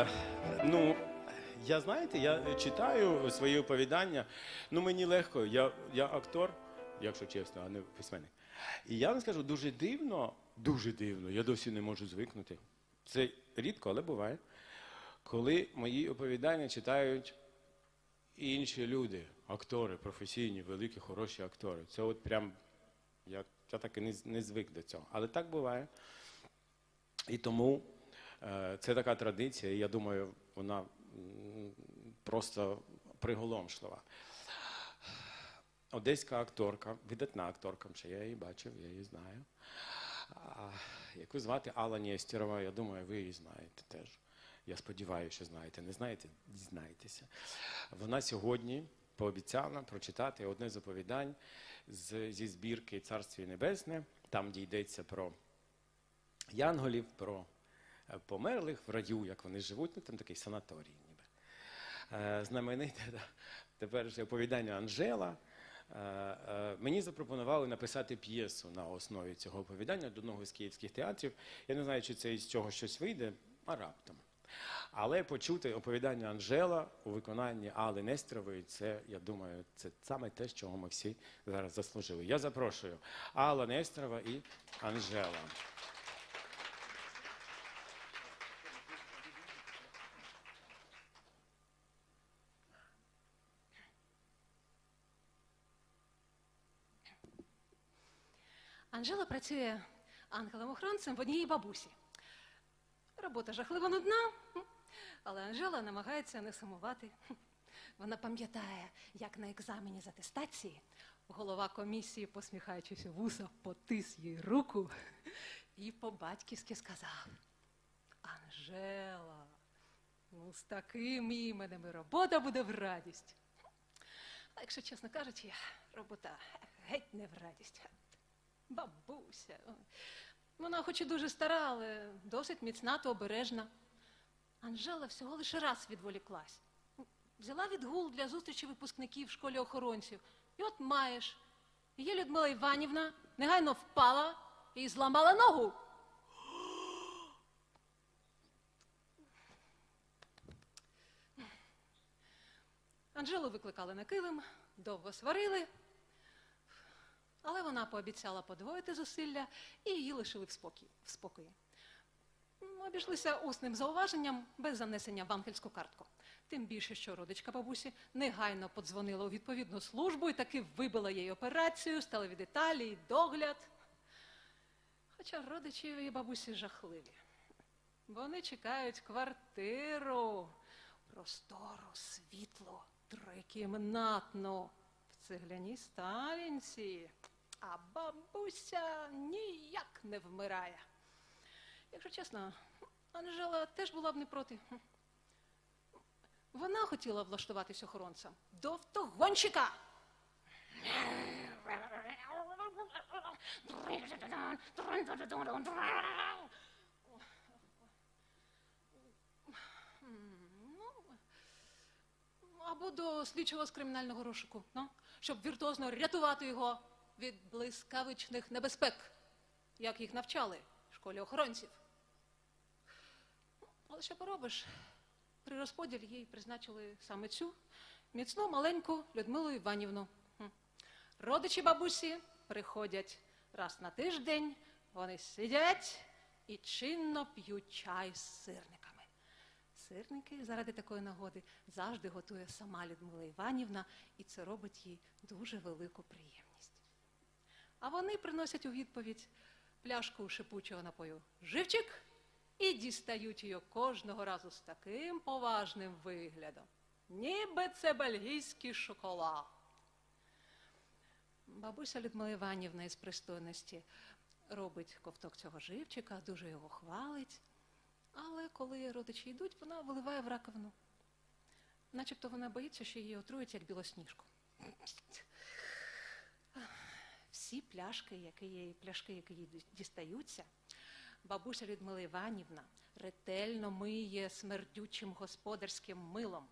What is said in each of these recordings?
Е, ну, я знаєте, я читаю свої оповідання. Ну, мені легко, я, я актор, якщо чесно, а не письменник. І я вам скажу, дуже дивно, дуже дивно, я досі не можу звикнути. Це рідко, але буває. Коли мої оповідання читають інші люди, актори, професійні, великі, хороші актори. Це от прям я, я так і не, не звик до цього. Але так буває. І тому це така традиція, я думаю, вона просто приголомшлива. Одеська акторка, видатна акторка, ще я її бачив, я її знаю. Яку звати Алла Нєстєрова, я думаю, ви її знаєте теж. Я сподіваюся, що знаєте. Не знаєте, дізнаєтеся. Вона сьогодні пообіцяла прочитати одне з оповідань зі збірки Царстві Небесне, там де йдеться про янголів, про е, померлих в раю, як вони живуть, ну там такий санаторій ніби. Е, Знамените тепер же оповідання Анжела. Е, е, Мені запропонували написати п'єсу на основі цього оповідання до одного з київських театрів. Я не знаю, чи це із цього щось вийде, а раптом. Але почути оповідання Анжела у виконанні Алли Нестерової, це, я думаю, це саме те, чого ми всі зараз заслужили. Я запрошую Алла Нестерова і Анжела. Анжела працює ангелом-охоронцем в одній бабусі. Робота жахливо нудна, але Анжела намагається не сумувати. Вона пам'ятає, як на екзамені з атестації голова комісії, посміхаючись у вуса, потис їй руку і по-батьківськи сказав: Анжела, ну з таким іменем і робота буде в радість. А якщо чесно кажучи, робота геть не в радість. Бабуся. Вона хоч і дуже стара, але досить міцна та обережна. Анжела всього лише раз відволіклась. Взяла відгул для зустрічі випускників в школі охоронців. І от маєш. Її Людмила Іванівна негайно впала і зламала ногу. Анжелу викликали на килим, довго сварили, але вона пообіцяла подвоїти зусилля і її лишили в спокої. Обійшлися усним зауваженням без занесення в ангельську картку. Тим більше, що родичка бабусі негайно подзвонила у відповідну службу і таки вибила їй операцію, сталеві деталі, і догляд. Хоча родичі її бабусі жахливі. Вони чекають квартиру, простору, світло, трикімнатну в цегляній ставінці. А бабуся ніяк не вмирає. Якщо чесно, Анжела теж була б не проти. Вона хотіла влаштуватись охоронцем до автогонщика. Ну, або до слідчого з кримінального розшуку, ну, щоб віртуозно рятувати його від блискавичних небезпек, як їх навчали в школі охоронців. Ну, Але що поробиш? При розподілі їй призначили саме цю міцну маленьку Людмилу Іванівну. Родичі бабусі приходять раз на тиждень, вони сидять і чинно п'ють чай з сирниками. Сирники заради такої нагоди завжди готує сама Людмила Іванівна, і це робить їй дуже велику приємність. А вони приносять у відповідь пляшку шипучого напою живчик і дістають її кожного разу з таким поважним виглядом, ніби це бельгійський шоколад. Бабуся Людмила Іванівна із пристойності робить ковток цього живчика, дуже його хвалить. Але коли родичі йдуть, вона виливає в раковину. Начебто вона боїться, що її отрують як білосніжку. Всі пляшки, які пляшки, які їй дістаються, бабуся Людмила Іванівна ретельно миє смердючим господарським милом,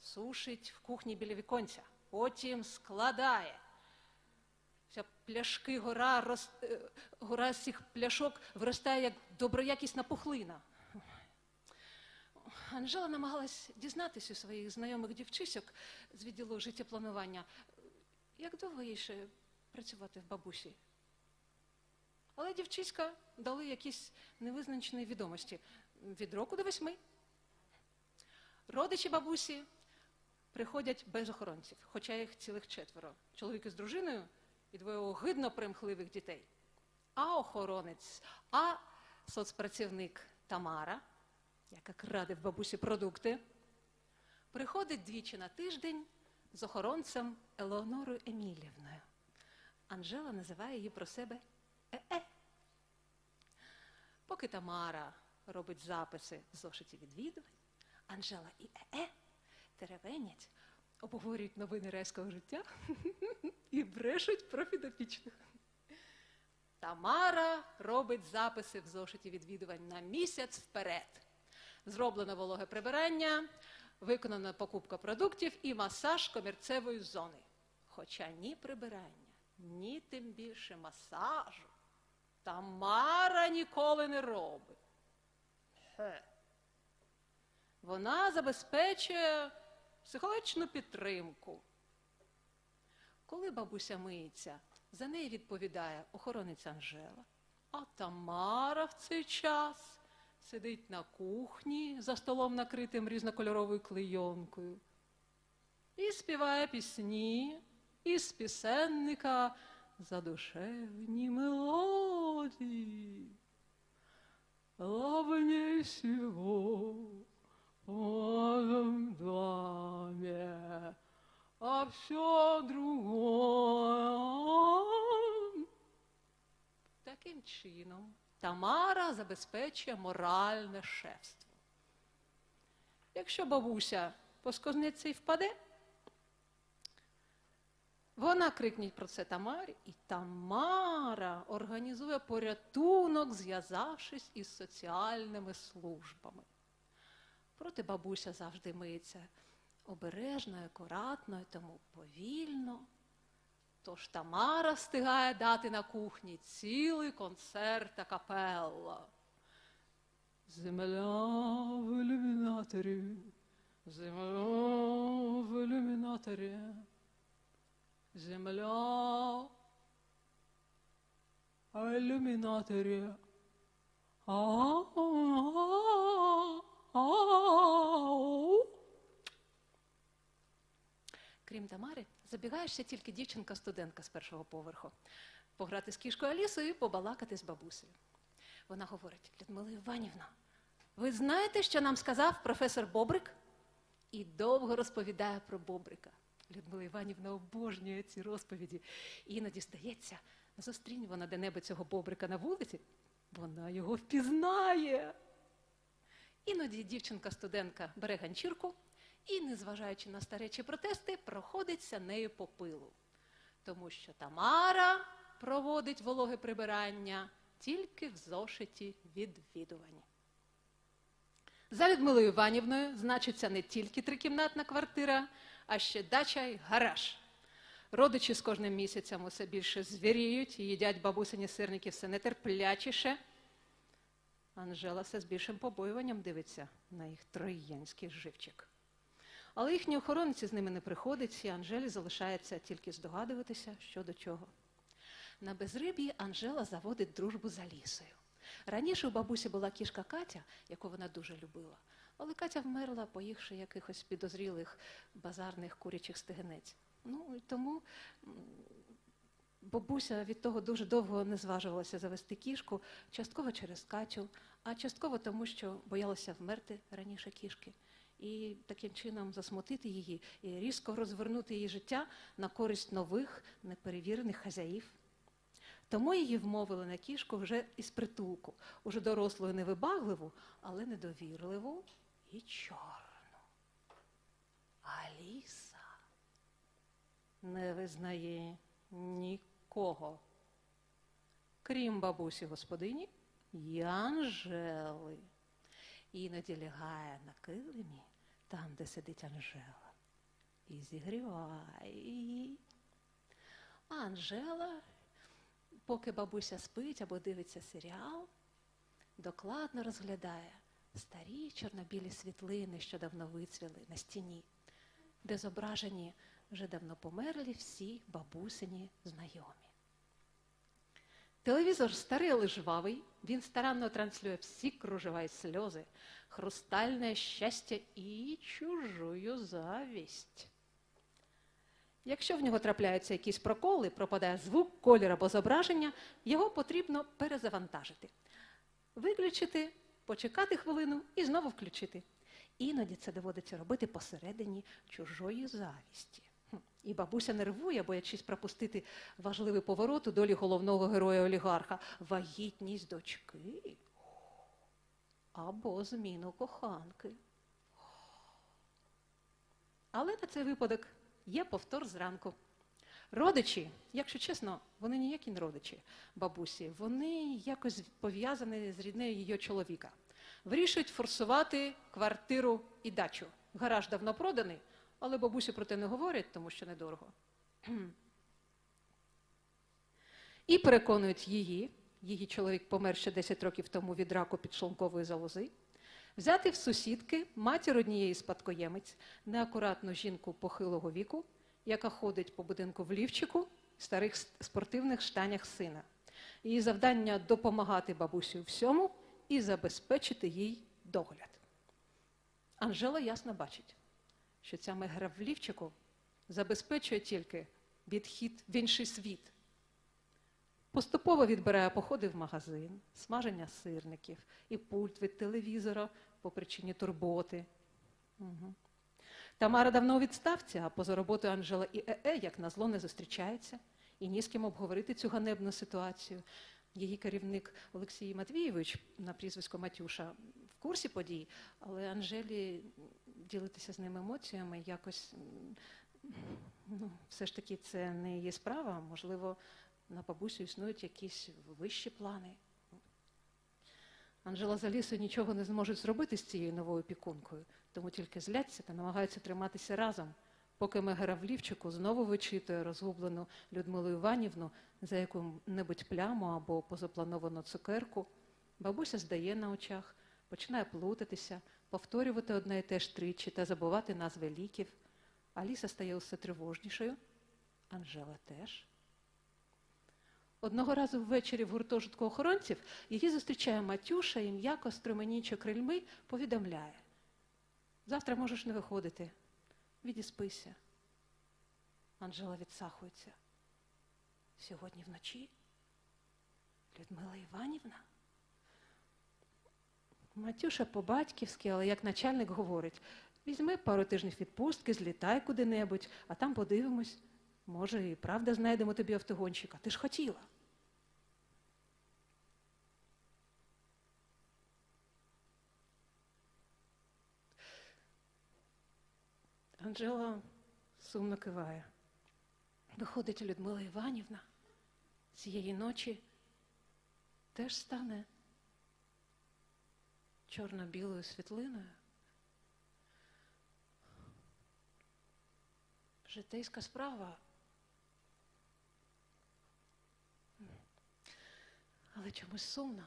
сушить в кухні біля віконця, потім складає. Ця пляшки, гора, роз, е, гора з цих пляшок виростає як доброякісна пухлина. Анжела намагалась дізнатися у своїх знайомих дівчисок з відділу життєпланування, як довго їй ще працювати в бабусі. Але дівчиська дали якісь невизначені відомості від року до восьми. Родичі бабусі приходять без охоронців, хоча їх цілих четверо. Чоловік із дружиною і двоє огидно примхливих дітей. А охоронець, а соцпрацівник Тамара, яка краде в бабусі продукти, приходить двічі на тиждень з охоронцем Елеонорою Емілівною. Анжела називає її про себе Е-е. Поки Тамара робить записи в зошиті відвідувань, Анжела і Е-е теревенять, обговорюють новини райського життя і брешуть про підопічних. Тамара робить записи в зошиті відвідувань на місяць вперед. Зроблено вологе прибирання, виконана покупка продуктів і масаж комірцевої зони. Хоча ні прибирання, ні тим більше масажу Тамара ніколи не робить. Вона забезпечує психологічну підтримку. Коли бабуся миється, за неї відповідає охоронець Анжела, а Тамара в цей час сидить на кухні за столом, накритим різнокольоровою клейонкою, і співає пісні із пісенника задушевні мелодії. Главнее всего в моем доме, а все другое. Таким чином Тамара забезпечує моральне шефство. Якщо бабуся поскознеться і впаде, вона крикне про це Тамарі, і Тамара організує порятунок, зв'язавшись із соціальними службами. Проте бабуся завжди миється обережно, акуратно, і тому повільно. Тож Тамара встигає дати на кухні цілий концерт а капелла. Земля в ілюмінаторі, земля в ілюмінаторі. Земля в ілюмінаторі. Крім Тамари, забігаєшся тільки дівчинка-студентка з першого поверху. Пограти з кішкою Алісою і побалакати з бабусею. Вона говорить: Людмила Іванівна, ви знаєте, що нам сказав професор Бобрик? І довго розповідає про Бобрика. Людмила Іванівна обожнює ці розповіді. Іноді здається, зустріне вона де-небудь цього Бобрика на вулиці, вона його впізнає. Іноді дівчинка-студентка бере ганчірку і, незважаючи на старечі протести, проходиться нею по пилу. Тому що Тамара проводить вологе прибирання тільки в зошиті відвідувань. За Людмилою Іванівною значиться не тільки трикімнатна квартира, а ще дача й гараж. Родичі з кожним місяцем усе більше звіріють їдять бабусині сирники все нетерплячіше. Анжела все з більшим побоюванням дивиться на їх троянський живчик. Але їхні охоронці з ними не приходять, і Анжелі залишається тільки здогадуватися, що до чого. На безриб'ї Анжела заводить дружбу з Алісою. Раніше у бабусі була кішка Катя, яку вона дуже любила, але Катя вмерла, поїхавши якихось підозрілих базарних курячих стегенець. Ну і тому бабуся від того дуже довго не зважувалася завести кішку, частково через Катю, а частково тому, що боялася вмерти раніше кішки. І таким чином засмутити її і різко розвернути її життя на користь нових неперевірених хазяїв. Тому її вмовили на кішку вже із притулку, уже дорослу і невибагливу, але недовірливу і чорну. Аліса не визнає нікого, крім бабусі господині і Анжели. Іноді лягає на килимі, там, де сидить Анжела, і зігріває її. А Анжела поки бабуся спить або дивиться серіал, докладно розглядає старі чорнобілі світлини, що давно вицвіли на стіні, де зображені вже давно померлі всі бабусині знайомі. Телевізор старий, але жвавий, він старанно транслює всі кружева і сльози, хрустальне щастя і чужую завість. Якщо в нього трапляються якісь проколи, пропадає звук, колір або зображення, його потрібно перезавантажити, виключити, почекати хвилину і знову включити. Іноді це доводиться робити посередині чужої завісті. І бабуся нервує, боячись пропустити важливий поворот у долі головного героя олігарха вагітність дочки або зміну коханки. Але на цей випадок є повтор зранку. Родичі, якщо чесно, вони ніякі не родичі бабусі, вони якось пов'язані з ріднею її чоловіка. Вирішують форсувати квартиру і дачу. Гараж давно проданий, але бабусі про те не говорять, тому що недорого. І переконують її, її чоловік помер ще 10 років тому від раку підшлункової залози, взяти в сусідки матір однієї спадкоємець, неакуратну жінку похилого віку, яка ходить по будинку в лівчику в старих спортивних штанях сина. Її завдання допомагати бабусі у всьому і забезпечити їй догляд. Анжела ясно бачить, що ця мегра в лівчику забезпечує тільки відхід в інший світ. Поступово відбирає походи в магазин, смаження сирників і пульт від телевізора по причині турботи. Угу. Тамара давно у відставці, а поза роботою Анжела і ЕЕ, як назло, не зустрічаються і ні з ким обговорити цю ганебну ситуацію. Її керівник Олексій Матвійович на прізвисько Матюша в курсі подій, але Анжелі ділитися з ним емоціями якось ну, все ж таки це не її справа. Можливо, на бабусю існують якісь вищі плани. Анжела з Алісою нічого не зможуть зробити з цією новою пікункою, тому тільки зляться та намагаються триматися разом, поки Мегера в лівчику знову вичитує розгублену Людмилу Іванівну за яку-небудь пляму або позаплановану цукерку. Бабуся здає на очах, починає плутатися, повторювати одне і те ж тричі та забувати назви ліків. Аліса стає усе тривожнішою, Анжела теж. Одного разу ввечері в гуртожитку охоронців її зустрічає Матюша і м'яко струменічо крильми повідомляє. Завтра можеш не виходити. Відіспися. Анжела відсахується. Сьогодні вночі? Людмила Іванівна? Матюша по-батьківськи, але як начальник говорить, візьми пару тижнів відпустки, злітай куди-небудь, а там подивимось. Може, і правда знайдемо тобі автогонщика. Ти ж хотіла. Анжела сумно киває. Виходить, Людмила Іванівна цієї ночі теж стане чорно-білою світлиною. Житейська справа. Але чомусь сумно.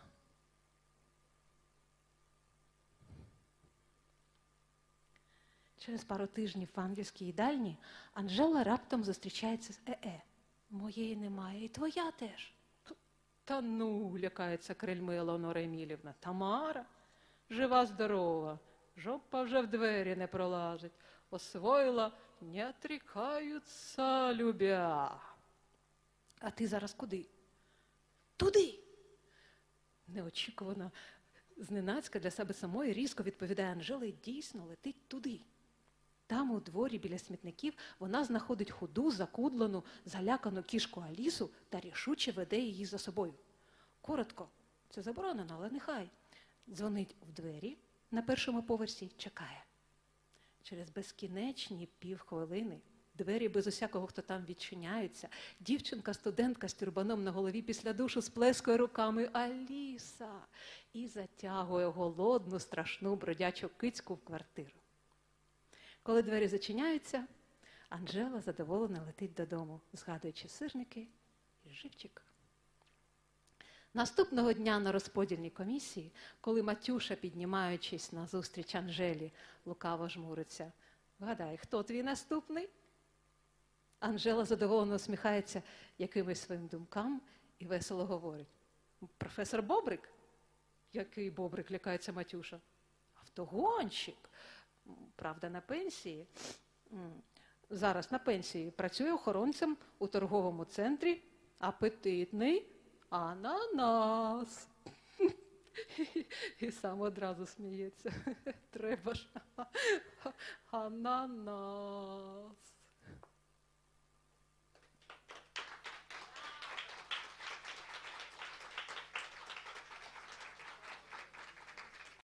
Через пару тижнів в англійській їдальні Анжела раптом зустрічається з ЕЕ. Моєї немає, і твоя теж. Та ну, лякається крильми Елеонора Емілівна. Тамара, жива, здорова, жопа вже в двері не пролазить. Освоїла, не отрікаються, любя. А ти зараз куди? Туди. Неочікувано, зненацька для себе самої різко відповідає Анжела і дійсно летить туди. Там, у дворі біля смітників, вона знаходить худу, закудлену, залякану кішку Алісу та рішуче веде її за собою. Коротко, це заборонено, але нехай. Дзвонить в двері на першому поверсі, чекає. Через безкінечні півхвилини двері без усякого, хто там відчиняються. Дівчинка-студентка з тюрбаном на голові після душу сплескує руками Аліса і затягує голодну, страшну бродячу кицьку в квартиру. Коли двері зачиняються, Анжела задоволено летить додому, згадуючи сирники і живчик. Наступного дня на розподільній комісії, коли Матюша, піднімаючись на зустріч Анжелі, лукаво жмуриться. Вгадай, хто твій наступний? Анжела задоволено усміхається якимось своїм думкам і весело говорить. Професор Бобрик? Який Бобрик лякається Матюша? Автогонщик. Правда, на пенсії. Зараз на пенсії працює охоронцем у торговому центрі. Апетитний ананас. І сам одразу сміється. Треба ж. Ананас.